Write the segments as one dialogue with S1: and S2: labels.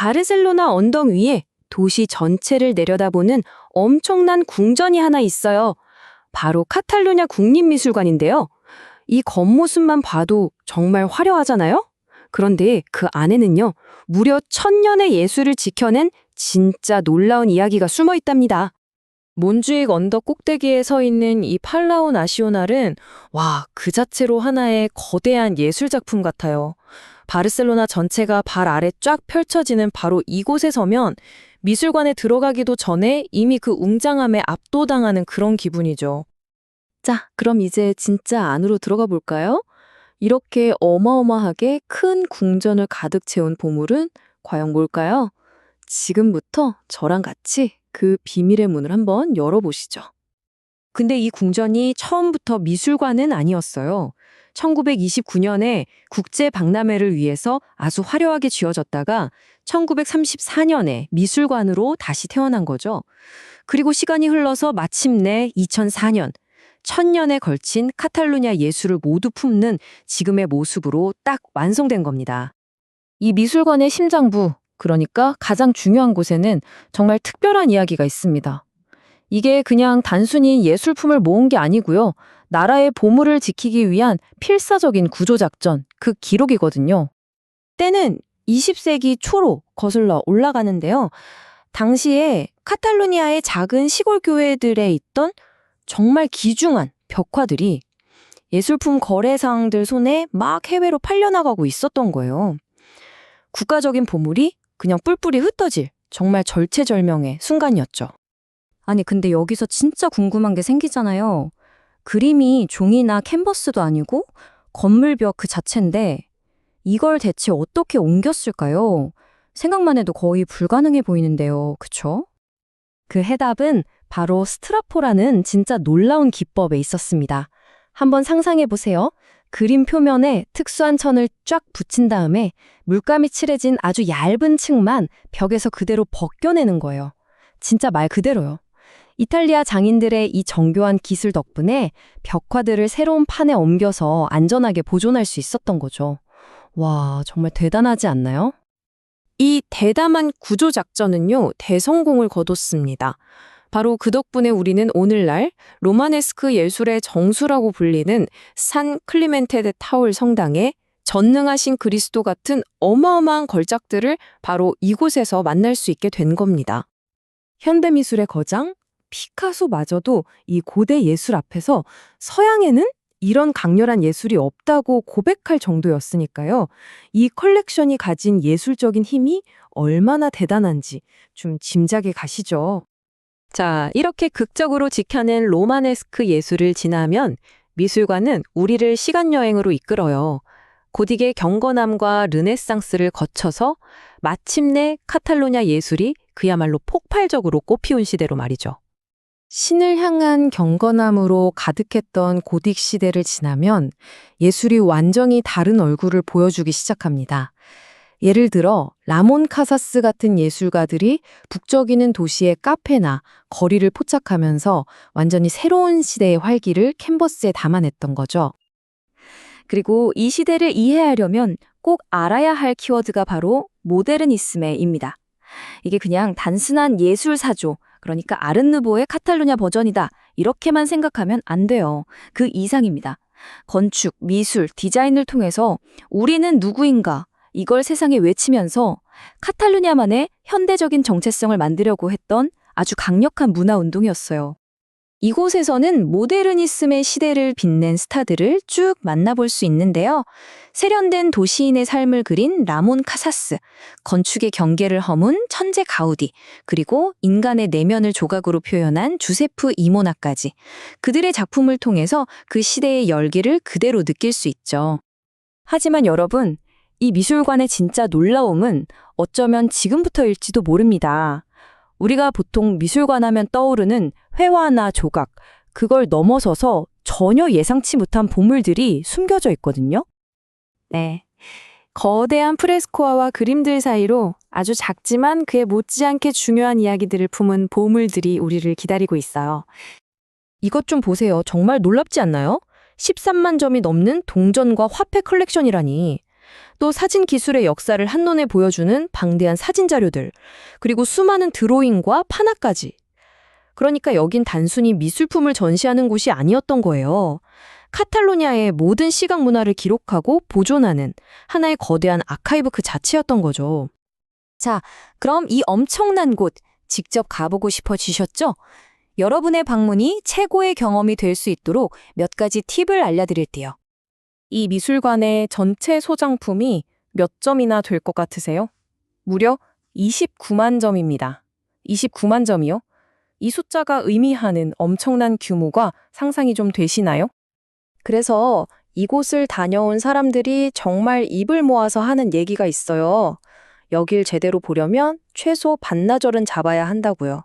S1: 바르셀로나 언덕 위에 도시 전체를 내려다보는 엄청난 궁전이 하나 있어요. 바로 카탈루냐 국립미술관인데요. 이 겉모습만 봐도 정말 화려하잖아요? 그런데 그 안에는요, 무려 천년의 예술을 지켜낸 진짜 놀라운 이야기가 숨어 있답니다. 몬주익 언덕 꼭대기에 서 있는 이 팔라온 아시오날은 와, 그 자체로 하나의 거대한 예술 작품 같아요. 바르셀로나 전체가 발 아래 쫙 펼쳐지는 바로 이곳에 서면 미술관에 들어가기도 전에 이미 그 웅장함에 압도당하는 그런 기분이죠. 자, 그럼 이제 진짜 안으로 들어가 볼까요? 이렇게 어마어마하게 큰 궁전을 가득 채운 보물은 과연 뭘까요? 지금부터 저랑 같이 그 비밀의 문을 한번 열어보시죠. 근데 이 궁전이 처음부터 미술관은 아니었어요. 1929년에 국제 박람회를 위해서 아주 화려하게 지어졌다가 1934년에 미술관으로 다시 태어난 거죠. 그리고 시간이 흘러서 마침내 2004년 천년에 걸친 카탈루냐 예술을 모두 품는 지금의 모습으로 딱 완성된 겁니다. 이 미술관의 심장부, 그러니까 가장 중요한 곳에는 정말 특별한 이야기가 있습니다. 이게 그냥 단순히 예술품을 모은 게 아니고요. 나라의 보물을 지키기 위한 필사적인 구조작전, 그 기록이거든요. 때는 20세기 초로 거슬러 올라가는데요. 당시에 카탈루니아의 작은 시골 교회들에 있던 정말 귀중한 벽화들이 예술품 거래상들 손에 막 해외로 팔려나가고 있었던 거예요. 국가적인 보물이 그냥 뿔뿔이 흩어질 정말 절체절명의 순간이었죠.
S2: 아니, 근데 여기서 진짜 궁금한 게 생기잖아요. 그림이 종이나 캔버스도 아니고 건물벽 그 자체인데 이걸 대체 어떻게 옮겼을까요? 생각만 해도 거의 불가능해 보이는데요. 그쵸?
S1: 그 해답은 바로 스트라포라는 진짜 놀라운 기법에 있었습니다. 한번 상상해 보세요. 그림 표면에 특수한 천을 쫙 붙인 다음에 물감이 칠해진 아주 얇은 층만 벽에서 그대로 벗겨내는 거예요. 진짜 말 그대로요. 이탈리아 장인들의 이 정교한 기술 덕분에 벽화들을 새로운 판에 옮겨서 안전하게 보존할 수 있었던 거죠. 와, 정말 대단하지 않나요? 이 대담한 구조 작전은요, 대성공을 거뒀습니다. 바로 그 덕분에 우리는 오늘날 로마네스크 예술의 정수라고 불리는 산 클리멘테 데 타올 성당에 전능하신 그리스도 같은 어마어마한 걸작들을 바로 이곳에서 만날 수 있게 된 겁니다. 현대미술의 거장 피카소마저도 이 고대 예술 앞에서 서양에는 이런 강렬한 예술이 없다고 고백할 정도였으니까요. 이 컬렉션이 가진 예술적인 힘이 얼마나 대단한지 좀 짐작이 가시죠. 자, 이렇게 극적으로 지켜낸 로마네스크 예술을 지나면 미술관은 우리를 시간여행으로 이끌어요. 고딕의 경건함과 르네상스를 거쳐서 마침내 카탈로냐 예술이 그야말로 폭발적으로 꽃피운 시대로 말이죠. 신을 향한 경건함으로 가득했던 고딕 시대를 지나면 예술이 완전히 다른 얼굴을 보여주기 시작합니다. 예를 들어 라몬 카사스 같은 예술가들이 북적이는 도시의 카페나 거리를 포착하면서 완전히 새로운 시대의 활기를 캔버스에 담아냈던 거죠. 그리고 이 시대를 이해하려면 꼭 알아야 할 키워드가 바로 모데르니스메입니다. 이게 그냥 단순한 예술 사조, 그러니까 아른누보의 카탈루냐 버전이다. 이렇게만 생각하면 안 돼요. 그 이상입니다. 건축, 미술, 디자인을 통해서 우리는 누구인가 이걸 세상에 외치면서 카탈루냐만의 현대적인 정체성을 만들려고 했던 아주 강력한 문화 운동이었어요. 이곳에서는 모데르니즘의 시대를 빛낸 스타들을 쭉 만나볼 수 있는데요. 세련된 도시인의 삶을 그린 라몬 카사스, 건축의 경계를 허문 천재 가우디, 그리고 인간의 내면을 조각으로 표현한 주세프 이모나까지 그들의 작품을 통해서 그 시대의 열기를 그대로 느낄 수 있죠. 하지만 여러분, 이 미술관의 진짜 놀라움은 어쩌면 지금부터일지도 모릅니다. 우리가 보통 미술관 하면 떠오르는 회화나 조각, 그걸 넘어서서 전혀 예상치 못한 보물들이 숨겨져 있거든요. 네. 거대한 프레스코아와 그림들 사이로 아주 작지만 그에 못지않게 중요한 이야기들을 품은 보물들이 우리를 기다리고 있어요. 이것 좀 보세요. 정말 놀랍지 않나요? 13만 점이 넘는 동전과 화폐 컬렉션이라니. 또 사진 기술의 역사를 한눈에 보여주는 방대한 사진 자료들, 그리고 수많은 드로잉과 판화까지. 그러니까 여긴 단순히 미술품을 전시하는 곳이 아니었던 거예요. 카탈로니아의 모든 시각 문화를 기록하고 보존하는 하나의 거대한 아카이브 그 자체였던 거죠.
S2: 그럼 이 엄청난 곳 직접 가보고 싶어지셨죠? 여러분의 방문이 최고의 경험이 될 수 있도록 몇 가지 팁을 알려드릴게요.
S3: 이 미술관의 전체 소장품이 몇 점이나 될 것 같으세요? 무려 29만 점입니다. 29만 점이요? 이 숫자가 의미하는 엄청난 규모가 상상이 좀 되시나요?
S1: 그래서 이곳을 다녀온 사람들이 정말 입을 모아서 하는 얘기가 있어요. 여길 제대로 보려면 최소 반나절은 잡아야 한다고요.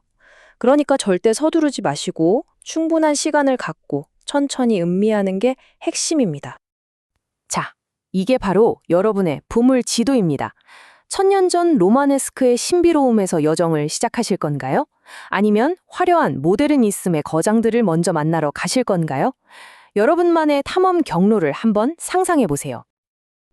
S1: 그러니까 절대 서두르지 마시고 충분한 시간을 갖고 천천히 음미하는 게 핵심입니다.
S3: 자, 이게 바로 여러분의 보물 지도입니다. 천년 전 로마네스크의 신비로움에서 여정을 시작하실 건가요? 아니면 화려한 모데르니즘의 거장들을 먼저 만나러 가실 건가요? 여러분만의 탐험 경로를 한번 상상해 보세요.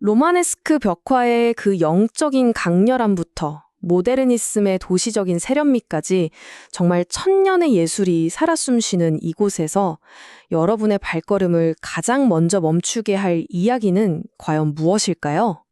S1: 로마네스크 벽화의 그 영적인 강렬함부터 모데르니즘의 도시적인 세련미까지 정말 천년의 예술이 살아 숨쉬는 이곳에서 여러분의 발걸음을 가장 먼저 멈추게 할 이야기는 과연 무엇일까요?